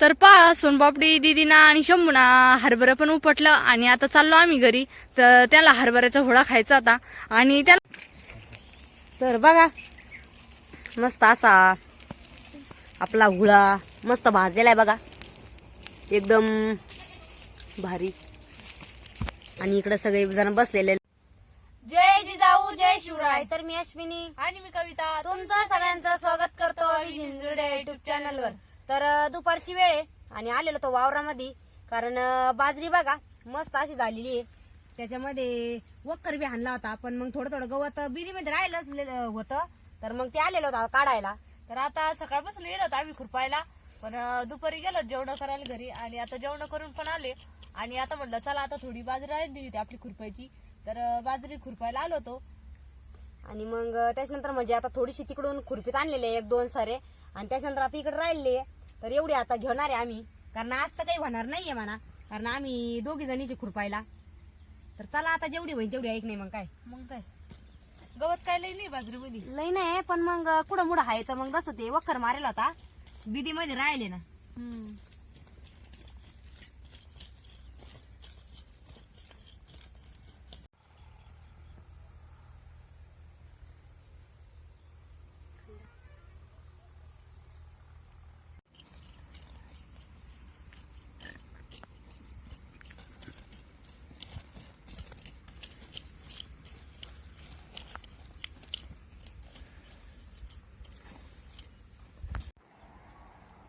तर पा सोनपापडी दिदीना आणि शंभूना हरभरा पण उपटलं आणि आता चाललो आम्ही घरी. तर त्याला हरभऱ्याचा होळा खायचा होता आणि त्या तर बघा मस्त असा आपला हुळा मस्त भाजलेला आहे बघा. एकदम भारी. आणि इकडे सगळे जण बसलेले जय जिजाऊ जय शिवराय. तर मी अश्विनी. आणि मी कविता. तुमचं सगळ्यांचं स्वागत करतो युट्यूब चॅनलवर तर दुपारची वेळ आहे आणि आलेलो तो वावरामध्ये. कारण बाजरी बघा मस्त अशी झालेली आहे. त्याच्यामध्ये वक्कर बी हाणला होता पण मग थोडं थोडं गवत बिरीमध्ये राहिलंच होतं. तर मग ते आलेलं होतं काढायला. तर आता सकाळपासून येलो होतो आम्ही खुरपायला. पण दुपारी गेलो जेवण करायला घरी आणि आता जेवण करून पण आले. आणि आता म्हटलं चला आता थोडी बाजरी राहिली होती आपली खुरपायची. तर बाजरी खुरपायला आलो होतो. आणि मग त्याच्यानंतर म्हणजे आता थोडीशी तिकडून खुरपीत आणलेले आहे, एक दोन सारे. आणि त्याच्यानंतर आता इकडे राहिले. तर एवढी आता घेणार आहे आम्ही. कारण आज तर काही होणार नाहीये म्हणा. कारण आम्ही दोघी जणीची खुरपायला तर चला आता जेवढी होईल तेवढी ऐक नाही मग काय. मग काय? गवत काय लई नाही बाजरीमध्ये? लई नाही पण मग कुठं मुडं आहे तर मग जसं ते. वखर मारेल आता. बिदी मध्ये राहिले ना.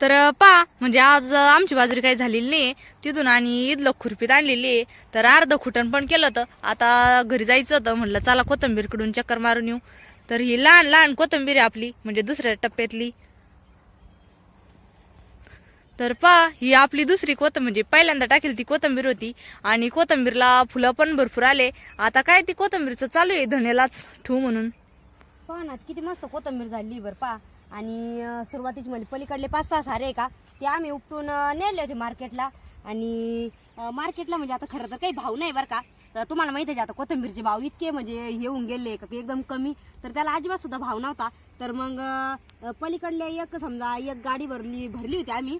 तर पा म्हणजे आज आमची बाजरी काही झालेली नाही तिथून आणि इथलं खुरपीत आणलेली आहे. तर अर्ध खुटण पण केलं होतं. आता घरी जायचं होतं. म्हटलं चला कोथंबीरकडून चक्कर मारून येऊ. तर ही लहान लहान कोथंबीर आहे आपली म्हणजे दुसऱ्या टप्प्यातली. तर पा ही आपली दुसरी कोथंबीर म्हणजे पहिल्यांदा टाकेल ती कोथंबीर होती. आणि कोथंबीरला फुलं पण भरपूर आले. आता काय ती कोथंबीरचं चालू आहे? धनेलाच ठेवू म्हणून. पहा ना किती मस्त कोथंबीर झाली बरं पा आणि अं, सुरुवातीची म्हणजे पलीकडले पाच सहा सारे का ते आम्ही उपटून नेले होते मार्केटला. आणि मार्केटला म्हणजे आता खरं तर काही भाव नाही बरं का. तर तुम्हाला माहिती आहे आता कोथंबीरचे भाव इतके म्हणजे येऊन गेले का एकदम कमी. तर त्याला अजिबात सुद्धा भाव नव्हता. तर मग पलीकडले एक समजा एक गाडी भरली भरली होती आम्ही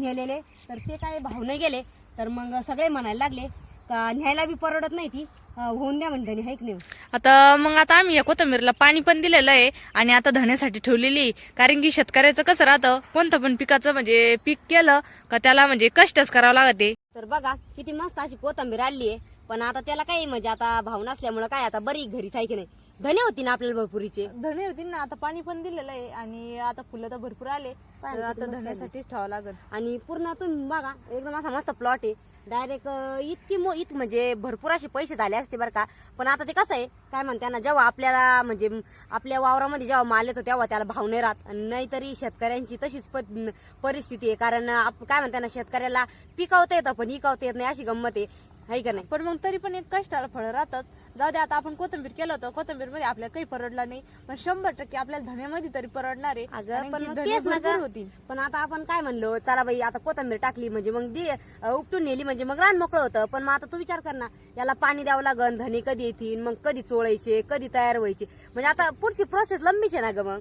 नेलेले. तर ते काय भाव नाही गेले. तर मग सगळे म्हणायला लागले का? न्यायला बी परवडत नाही ती. होऊन द्या म्हणते हाईक नाही? आता मग आता आम्ही या कोथंबीरला पाणी पण दिलेलं आहे आणि आता धण्यासाठी ठेवलेली. कारण की शेतकऱ्याचं कसं राहतं कोणतं पण पिकाचं म्हणजे पीक केलं का त्याला म्हणजे कष्टच करावं लागते. तर बघा किती मस्त अशी कोथंबीर आली आहे. पण आता त्याला काही म्हणजे आता भाव नसल्यामुळे काय आता बरी घरीच आहे की नाही? धने होती ना आपल्याला भरपुरीचे? धणे होती ना आता पाणी पण दिलेलं आहे आणि आता फुलं तर भरपूर आले. पाणी तर किती आता मस्त धण्यासाठीच ठेवावं लागेल. आणि पूर्ण तुम्ही बघा एकदम असा मस्त प्लॉट आहे. डायरेक्ट इतकी मो इत म्हणजे भरपूर असे पैसे झाले असते बरं का. पण आता ते कसं आहे काय म्हणते ना जेव्हा आपल्याला म्हणजे म- आपल्या वावरामध्ये जेव्हा माल येतो तेव्हा त्याला भाव नाही राहत. आणि नाहीतरी शेतकऱ्यांची तशीच प- परिस्थिती आहे. कारण आप- काय म्हणते ना शेतकऱ्याला पिकवता येतं पण इकवता येत नाही अशी गंमत आहे. हाय का नाही? पण मग तरी पण एक कष्टाला फळ राहतात जाऊ दे आता आपण कोथंबीर केलं होतं. कोथंबीरमध्ये आपल्याला काही परवडला नाही. पण शंभर टक्के आपल्याला धण्यामध्ये तरी परवडणार आहे. अगं कारण पण की मग धणे तेच ना भरपूर गं. होतील. पण आता आपण काय म्हणलो चला बाई आता कोथंबीर टाकली म्हणजे मग दे अं, उपटून नेली म्हणजे मग रान मोकळं होतं. पण मग आता तू विचार कर ना याला पाणी द्यावं लागन धने कधी येतील मग कधी चोळायचे कधी तयार व्हायचे. म्हणजे आता पुढची प्रोसेस लंबीच आहे ना ग मग.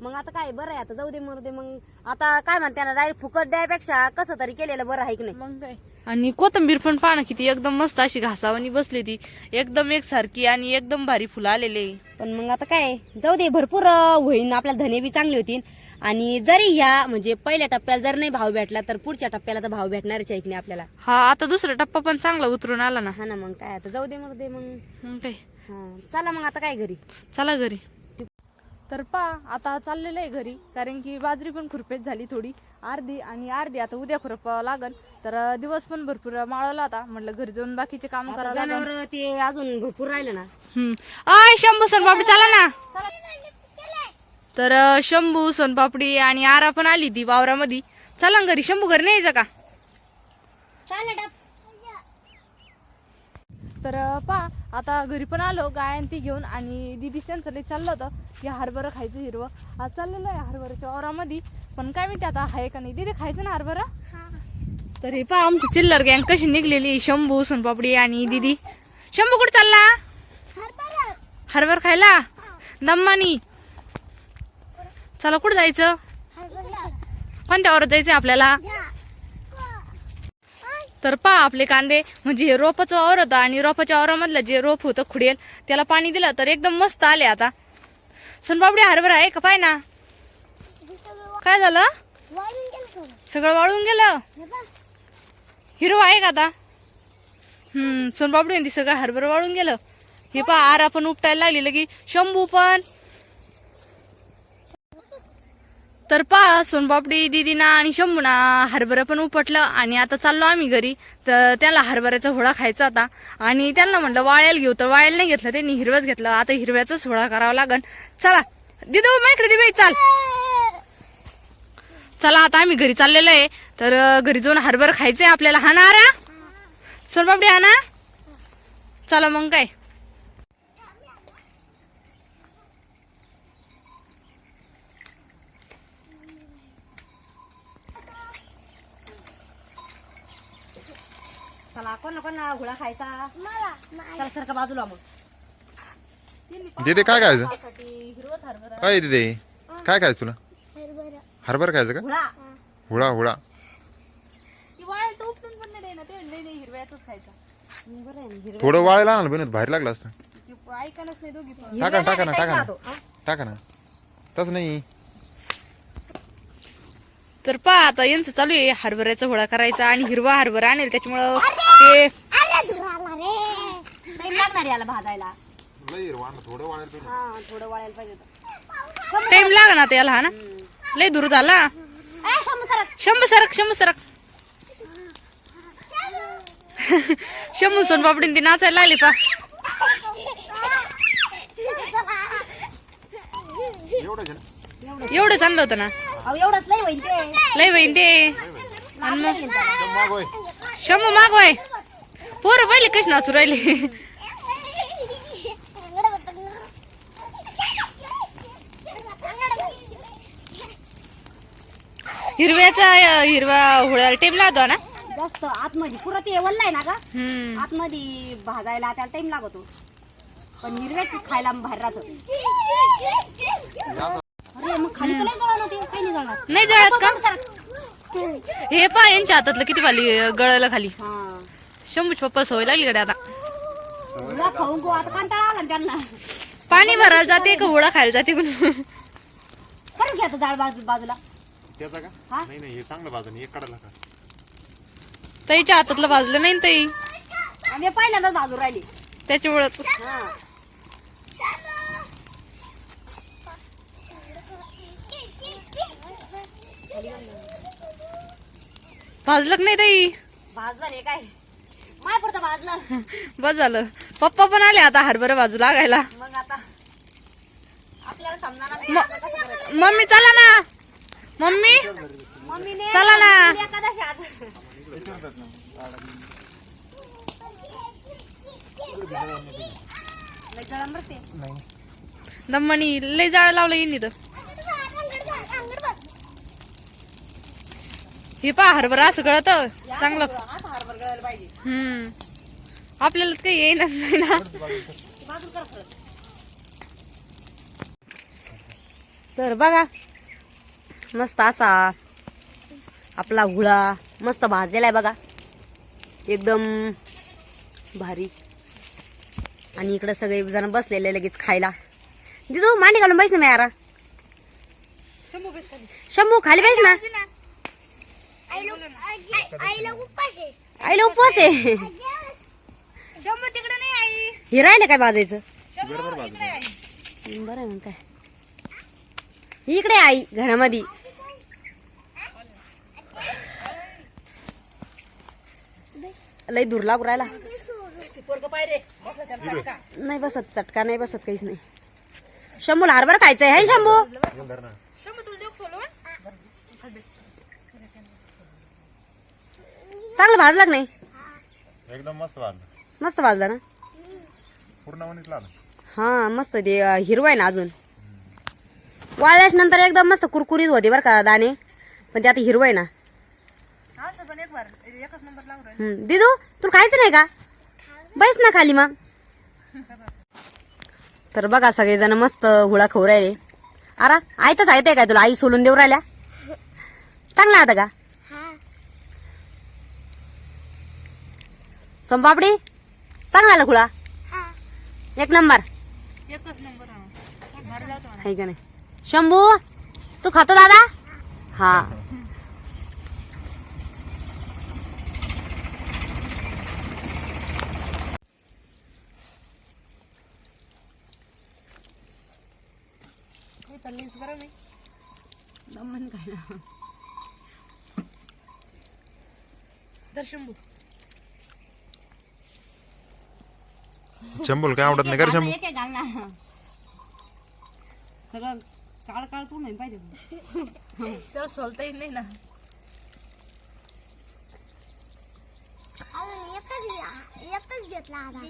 मग आता काय बरं आहे आता जाऊ दे मरू दे मग. आता काय म्हणते ना डायरेक्ट फुकट द्यायपेक्षा कसं तरी केलेलं बरं आहे की नाही? मग काय? आणि कोथंबीर पण पानं किती एकदम मस्त अशी घासावानी बसली ती. एकदम एकसारखी आणि एकदम भारी फुलं आलेले. पण मग आता काय जाऊ दे भरपूर अं, होईल आपल्याला धने बी चांगले होतील. आणि जरी ह्या म्हणजे पहिल्या टप्प्याला जर नाही भाव भेटला तर पुढच्या टप्प्याला तर भाव भेटणारच आहे की नाही आपल्याला? हा आता दुसरा टप्पा पण चांगला उतरून आला ना. हा ना मग काय आता जाऊ दे मरू दे मग. मग काय? हा चला मग आता काय घरी? चला घरी. तर पा आता चाललेलं आहे घरी कारण की बाजरी पण खुरपेत झाली थोडी. अर्धी आणि अर्धी. आता उद्या खुरपावं लागल तर दिवस पण भरपूर माळवला होता म्हटलं घरी जाऊन बाकीचे काम करावं लागल. जनावर ते अजून भरपूर राहिलं ना. हम्म. आय शंभू सोनपापडी चला ना. तर अं, शंभू सोनपापडी आणि आरा पण आली ती वावरामध्ये. चला ना घरी. शंभू घरी नाही यायचं का? तर पा आता घरी पण आलो गाय आणि ती घेऊन आणि दिदी त्यांचं चाललं होतं की हरभरं खायचं हिरवं. आज चाललेलं आहे हरभऱ्याच्या वावरामध्ये. पण काय माहिती आता आहे का नाही. दिदी खायचं ना हरभरा? तर हे पा आमची चिल्लर गँग कशी निघलेली शंभू सोनपापडी आणि दिदी. शंभू कुठे चालला? हरभर. खायला? दम्मानी. चला कुठं जायचं? कोणत्या वावरात जायचंय आपल्याला? तर पहा आपले कांदे. म्हणजे हे रोपाचं वावर होतं आणि रोपाच्या वावरामधलं जे रोप होतं खुडेल त्याला पाणी दिलं तर एकदम मस्त आले आता. सोनपापडी हरभरा आहे का? पाय ना. काय झालं? सगळं वाळून गेलं? हिरवा आहे का आता? हम्म सोनपापडी म्हणते सगळं हरभरा वाळून गेलं. हे पहा आर पण उपटायला लागली लगी शंभू पण. तर पहा सोनपापडी दिदीना आणि शंभूना हरभरं पण उपटलं आणि आता चाललो आम्ही घरी. तर त्याला हरभऱ्याचा होळा खायचा आता आणि त्यांना म्हटलं वाळ्याला घेऊ. तर वाळ्याला नाही घेतलं त्यांनी हिरवंच घेतलं. आता हिरव्याचाच होळा करावा लागन. चला. दिदो माझ्याकडे दिबाई चाल. चला आता आम्ही घरी चाललेलो आहे. तर घरी जाऊन हरभर खायचंय आपल्याला. हा ना रा सोनपापडी हा ना? चला मग काय? चला कोण कोण घोडा खायचा? चला बाजूला मग. दिदे काय खायचं? हिरवत हरभरा काय दिदे? काय खायचं तुला? हरभर. खायचं का? हुळा हुळा ती वाळेल तर उपटून पण नाही ना ते नाही नाही हिरव्यातच खायचा. बरं आहे ना हिरवं. थोडं वाळायला आणलं बनत बाहेर लागलं असतं. ती ऐकायलाच नाही दोघी पण. टाका ना टाका ना टाका ना हा? टाका ना. तसं नाही. तर पहा आता यांचं चालू आहे. हरभऱ्याचा होळा करायचा आणि हिरवा हरभरा आणेल. त्याच्यामुळं ते. टाइम लागणार याला भाजायला. थोडं वाळायला हा थोडं वाळायला पाहिजे होतं. टाइम लागा ना त्याला हा ना? लय दूर झाला. ए, शंभू सरक. शंभू सरक शंभू सरक. शंभू सोनपापडीन ती नाचायला लागली पा. एवढं चाललं होतं ना? अहो एवढंच लय होईल ते. लय बहीण ते. आणि मग? शंभू मागवाय. पोरं पहिले कशी नाचू राहिले? हिरव्याचा हिरवा होळ्याला टेम लागतो ना? जास्त आतमध्ये. पुरं ते वल्ल आहे ना का हम्म. आतमध्ये भाजायला त्याला टाइम लागतो. पण हिरव्याच खायला बाहेर राहत. अरे मग खाली तर नाही जळणार ते? काही नाही जळणार. नाही जळत का. हे पा यांच्या हातातलं किती वाली गळायला खाली. हा. शंभूची पप्पा सवय लागली कडे आता. खाऊन गो आता कंटाळा आला ना त्यांना. पाणी भरायला जाते का होळा खायला जाते कोण करून घ्यायचं जाळ बाजू बाजूला? त्याचा का? हा? नाही नाही हे चांगलं बाजूने एक काढायला का ताईच्या हातातलं भाजलं नाही ना ताई? आम्ही पहिल्यांदाच बाजू राहिली. त्याच्यामुळंच. हा. भाजलं का नाही ताई? भाजलं रे काय? माय पुरतं भाजलं. बस झालं. पप्पा पण आले आता हरभरा बाजू लागायला. मग आता आपल्याला समजायला नाही म- आता कसं करायचं. मम्मी चला ना. मम्मी? मम्मीने चला ना. मम्मीने एकादशी आज. लय जळंबर ते. दम्मानी लय जाळ लावलं येईन तर. हे पा हरभरा असं गळत. चांगलं. पाहिजे. हम्म. आपल्याला काही येईनच नाही ना. करा. तर बघा मस्त असा आपला हुळा मस्त भाजलेला आहे बघा. एकदम भारी. आणि इकडे सगळे जण बसलेले लगेच खायला. दिदू मांडी घालून बैस ना मी यारा. शंभू खाली. बैस ना. आईला उपवास आहे. तिकडे नाही आई. हे राहिलं काय बाजायचं? बरोबर बाजू बरं आहे मग काय. इकडे आई घरामध्ये. लय दूर लागू राहिला. नाही बसत चटका नाही बसत काहीच नाही. शंभूला हरभर खायचंय है शंभू. चांगलं भाजलं का नाही? एकदम मस्त मस्त भाजलं ना? पूर्ण लागलं हा मस्त ते अं, हिरवं आहे ना अजून. वाळल्याच नंतर एकदम मस्त कुरकुरीत होते बरं का दाणे. पण ते आता हिरवं आहे ना. पण एक बार एकच नंबर लागू हम्म. दिदू तुला खायचं नाही का? बैस ना खाली मग. तर बघा सगळेजण मस्त हुळा खाऊ राहिले. अरा आयतच आहे काय तुला? आई सोलून देऊ राहिल्या. चांगला होता का? सोमपापडी चांगला आला खुळा एक नंबर. एकच नंबर. आहे का नाही? शंभू तू खातो दादा? हा. हे दर्शन शंभूला काय आवडत नाही? का रे शंभू घाल ना सगळं काळ काळ तू नाही पाहिजे. त्याला सोलता येत नाही ना एकच एकच घेतला आता.